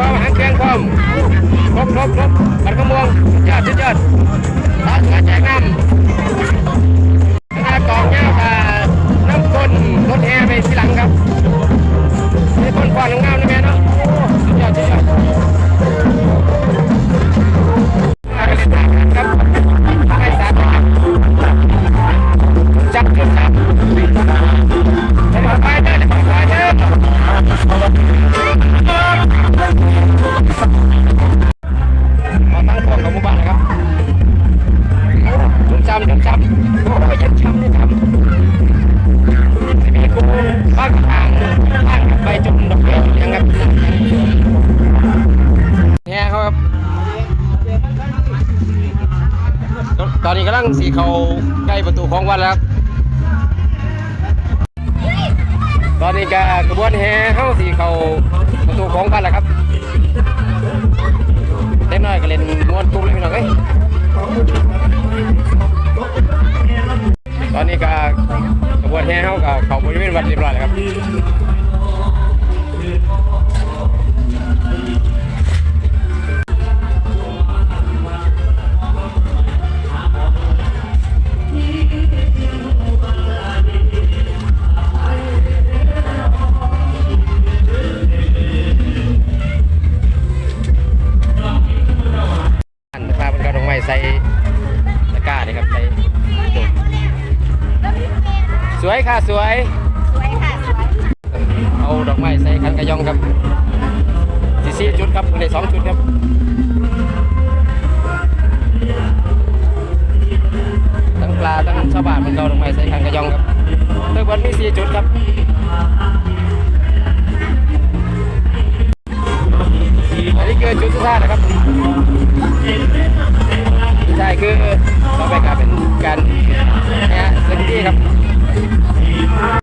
พร้อมหางแกงพร้มครบครบครบบัตรกระมวงยอดสุดยอดตอนกระแจกน้ำคณะกองเงาน้ำต้นรถแอร์ไปที่หลังครับมีคนก่อนของเงาในแม อนนี้กำลังสีเขาใกล้ประตูของวัดแล้วตอนนี้ก็กระบวนแห่เข้าสีเขาประตูของวัดแล้วครับเล็กน้อยก็เล่นม้วนตุ้มเลยพี่น้องเอ้ยตอนนี้ก็กระบวนแห่เข้ากับเขาบริเวณวัดเรียบร้อยแล้วครับ ค่ะสวย สวยค่ะสวยเอาดอกไม้ใส่คันกระยองครับสี่สี่จุดครับในสองจุดครับทั้งปลาทั้งชาวบ้านมันเอาดอกไม้ใส่คันกระยองครับเมื่อวันมีสี่จุดครับอันนี้คือจุดสุดท้ายนะครับใช่คือต่อไปกลายเป็น Amen.